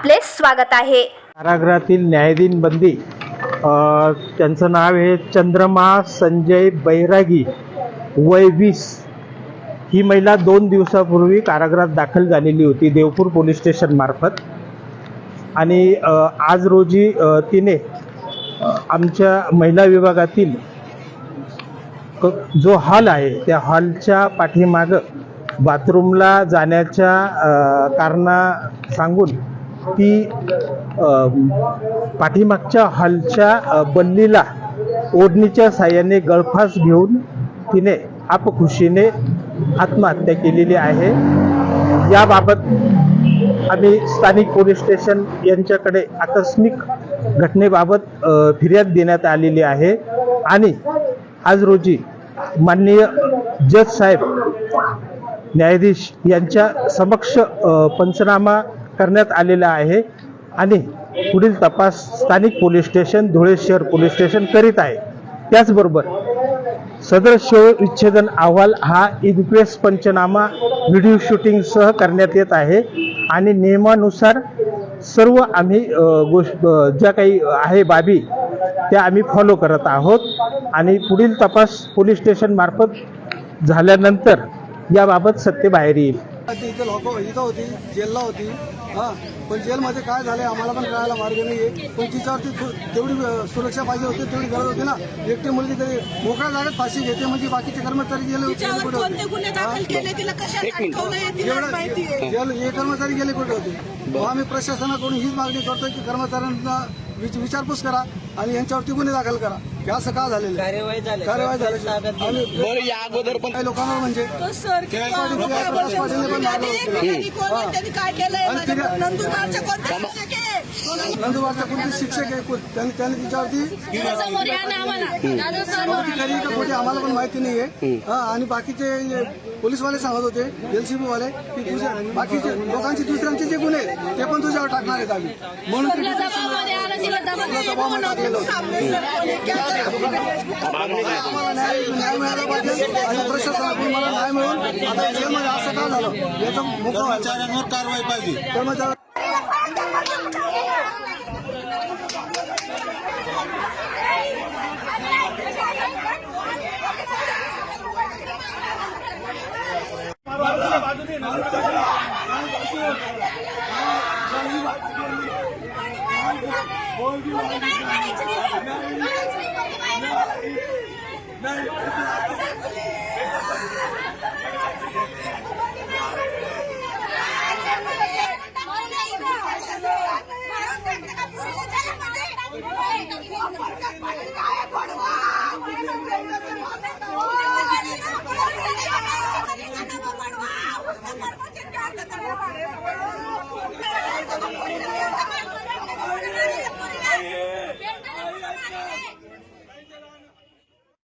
आपले स्वागत आहे. कारागृहातील न्यायाधीन बंदी त्यांचं नाव आहे चंद्रमा संजय बैरागी वय वीस. ही महिला दोन दिवसापूर्वी कारागृहात दाखल झालेली होती देवपूर पोलीस स्टेशन मार्फत. आणि आज रोजी तिने आमच्या महिला विभागातील क- जो हॉल आहे त्या हॉलच्या पाठीमागं बाथरूमला जाण्याच्या कारणा सांगून ती पाठीमागच्या हलच्या बल्लीला ओढणीच्या साह्याने गळफास घेऊन तिने आपखुशीने आत्महत्या केलेली आहे. याबाबत आम्ही स्थानिक पोलीस स्टेशन यांच्याकडे आकस्मिक घटनेबाबत फिर्याद देण्यात आलेली आहे. आणि आज रोजी माननीय जज साहेब न्यायाधीश यांच्या समक्ष पंचनामा करण्यात आलेला आहे आणि पुढील तपास स्थानिक पोलीस स्टेशन धुळे शहर पोलीस स्टेशन करीत आहे. त्याचबरोबर सदर शवविच्छेदन अहवाल हा इन्क्वेस्ट पंचनामा व्हिडिओ शूटिंगसह करण्यात येत आहे आणि नियमानुसार सर्व आम्ही गोष्ट ज्या काही आहे बाबी त्या आम्ही फॉलो करत आहोत. आणि पुढील तपास पोलीस स्टेशनमार्फत झाल्यानंतर याबाबत सत्य बाहेर येईल. ती इथे लोक इथं होती जेलला होती. हा पण जेलमध्ये काय झालंय आम्हाला पण कळायला मार्ग नाहीये. पण तिच्यावरती तेवढी सुरक्षा पाहिजे होती तेवढी गरज होती ना. एकटी मुलगी तरी मोकळ्या जागेत फाशी घेते म्हणजे बाकीचे कर्मचारी गेले हे? आहे जेल हे कर्मचारी गेले कुठे होते? मग आम्ही प्रशासनाकडून हीच मागणी करतोय की कर्मचाऱ्यांना विच- विचारपूस करा आणि यांच्यावरती गुन्हे दाखल करा. हे असं का झालेलं आहे? कार्यवाही झाली. आणि बरं या अगोदर पण काही लोकांवर म्हणजे तो सर किंवा प्रकाश पाटीलने पण मारलं होतं. त्यांनी कोण आहे, त्यांनी काय केलंय? आणि माझ्या तिला- नंदुरबारच्या कोणत्या शिक्षक कोणते शिक्षक आहे? कोण- त्यांनी त्यांनी तिच्यावरती समोर या ना आम्हाला. दादा समोर खोटी खरी का खोटी आम्हाला पण माहिती नाहीये. हा, आणि बाकीचे जे पोलीसवाले सांगत होते एलसीबी वाले की तुझ्या बाकीचे लोकांचे दुसऱ्यांचे जे गुन्हे आहेत, ते पण तुझ्यावर टाकणार आहेत आम्ही. म्हणून ते तिला दबाव तुला दबावामध्ये टाकलेलं होतं. सामने सर कोणी क्या करेल? आम्हाला न्याय न्याय मिळाला पाहिजे आणि प्रशासनाकडून मला न्याय मिळून आता जेलमध्ये असं का झालं याचा मुद्दा कर्मचाऱ्यांवर कारवाई पाहिजे कर्मचारी नाही